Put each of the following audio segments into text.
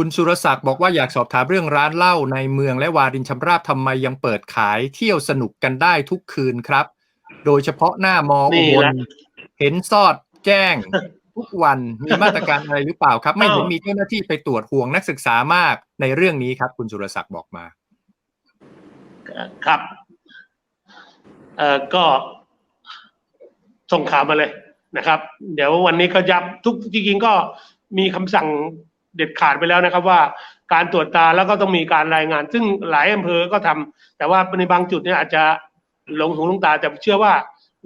คุณสุรศักดิ์บอกว่าอยากสอบถามเรื่องร้านเหล้าในเมืองและวารินชำราบทำไมยังเปิดขายเที่ยวสนุกกันได้ทุกคืนครับ โดยเฉพาะหน้ามอนี่อุบลแหละเห็นซอดแจ้งทุกวันมีมาตรการอะไรหรือเปล่าครับ ไม่เห็นอ้าวมีเจ้าหน้าที่ไปตรวจห่วงนักศึกษามากในเรื่องนี้ครับ คุณสุรศักดิ์บอกมา ครับเอ่อก็ส่งข่าวมาเลยนะครับ เดี๋ยววันนี้ก็ย้ำทุกจริงๆก็มีคำสั่ง เด็ดขาดไปแล้วนะครับว่าการตรวจตาแล้วก็ต้องมีการรายงาน ซึ่งหลายอำเภอก็ทำแต่ว่าในบางจุดเนี่ยอาจจะหลงหูหลงตาแต่เชื่อว่า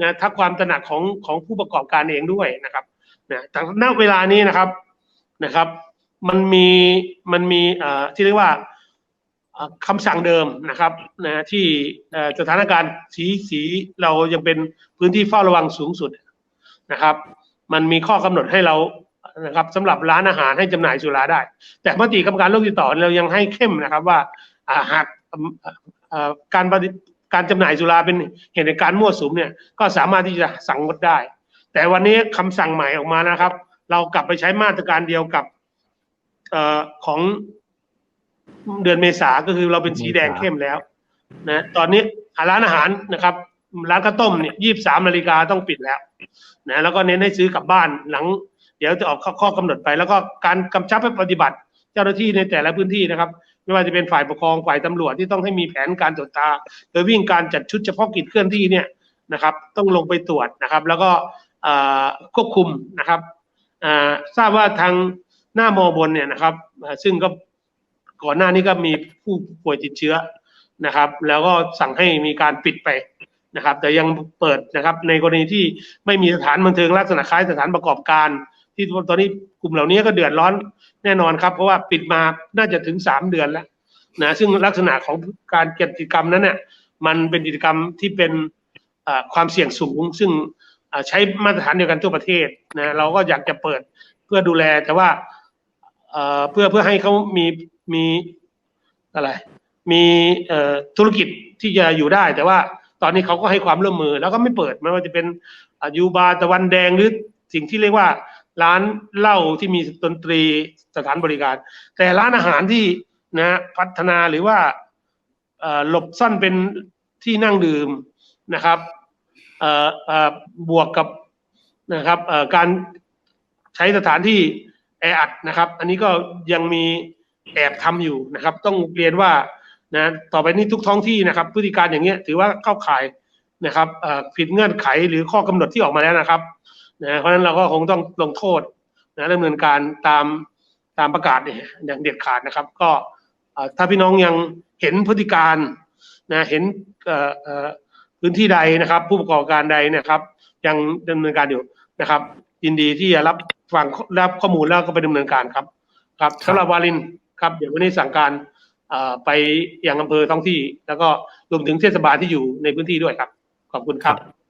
นะถ้าความตระหนักของของผู้ประกอบการเองด้วยนะครับนะแต่ณเวลานี้นะครับนะครับ มันมีมันมีเอ่อที่เรียกว่าเอ่อคำสั่งเดิมนะครับนะที่สถานการณ์สีสีเรายังเป็นพื้นที่เฝ้าระวังสูงสุดนะครับ มันมีข้อกำหนดให้เรา นะครับสำหรับร้านอาหารให้จำหน่ายสุราได้ แต่มติกรรมการโรคติดต่อเรายังให้เข้มนะครับว่าอ่าหากเอ่อเอ่อการปฏิการจำหน่ายสุราเป็นเหตุในการมั่วสุมเนี่ยก็สามารถที่จะสั่งงดได้ แต่วันนี้คำสั่งใหม่ออกมานะครับ เรากลับไปใช้มาตรการเดียวกับเอ่อของเดือนเมษาก็คือเราเป็นสีแดงเข้มแล้วนะตอนนี้ร้านอาหารนะครับร้านข้าวต้มเนี่ยยี่สามนาฬิกาต้องปิดแล้วนะแล้วก็เน้นให้ซื้อกลับบ้านหลังเดี๋ยวจะออกข้อขอกำหนดไป แล้วก็การกำชับให้ปฏิบัติ เจ้าหน้าที่ในแต่ละพื้นที่นะครับ ไม่ว่าจะเป็นฝ่ายปกครองฝ่ายตำรวจที่ต้องให้มีแผนการตรวจตา โดยวิ่งการจัดชุดเฉพาะกิจเคลื่อนที่เนี่ยนะครับ ต้องลงไปตรวจนะครับ แล้วก็ควบคุมนะครับทราบว่าทางหน้ามอบนเนี่ยนะครับ ซึ่งก็ก่อนหน้านี้ก็มีผู้ป่วยติดเชื้อนะครับ แล้วก็สั่งให้มีการปิดไปนะครับ แต่ยังเปิดนะครับในกรณีที่ไม่มีสถานบันเทิงลักษณะคล้ายสถานประกอบการ ที่ตอนนี้กลุ่มเหล่านี้ก็เดือดร้อนแน่นอนครับ เพราะว่าปิดมาน่าจะถึงสามเดือนแล้วนะซึ่งลักษณะของการกิจกรรมนั้นเนี่ยมันเป็นกิจกรรมที่เป็นความเสี่ยงสูง ซึ่งใช้มาตรฐานเดียวกันทั่วประเทศนะเราก็อยากจะเปิดเพื่อดูแลแต่ว่าเพื่อเพื่อให้เขามีมีอะไร มีธุรกิจที่จะอยู่ได้ แต่ว่าตอนนี้เขาก็ให้ความร่วมมือแล้วก็ไม่เปิดไม่ว่าจะเป็นอายูบาตะวันแดงหรือสิ่งที่เรียกว่า ร้านเหล้าที่มีดนตรีสถานบริการ แต่ร้านอาหารที่นะพัฒนาหรือว่าหลบซ่อนเป็นที่นั่งดื่มนะครับบวกกับนะครับการใช้สถานที่แออัดนะครับ อันนี้ก็ยังมีแอบทำอยู่นะครับ ต้องเรียนว่านะต่อไปนี้ทุกท้องที่นะครับ พฤติการอย่างเงี้ยถือว่าเข้าข่ายนะครับผิดเงื่อนไขหรือข้อกำหนดที่ออกมาแล้วนะครับ นะเพราะฉะนั้นเราก็คงต้องลงโทษนะดำเนินการตามตามประกาศเนี่ยอย่างเด็ดขาดนะครับ ก็เอ่อถ้าพี่น้องยังเห็นพฤติการนะเห็นเอ่อเอ่อพื้นที่ใดนะครับ ผู้ประกอบการใดเนะครับ ยังดำเนินการอยู่นะครับ ยินดีที่จะรับฟังรับข้อมูลแล้วก็ไปดำเนินการครับ ครับสำหรับวาลินครับเดี๋ยววันนี้สั่งการเอ่อไปยังอำเภอท้องที่ แล้วก็รวมถึงเทศบาลที่อยู่ในพื้นที่ด้วยครับ ขอบคุณครับ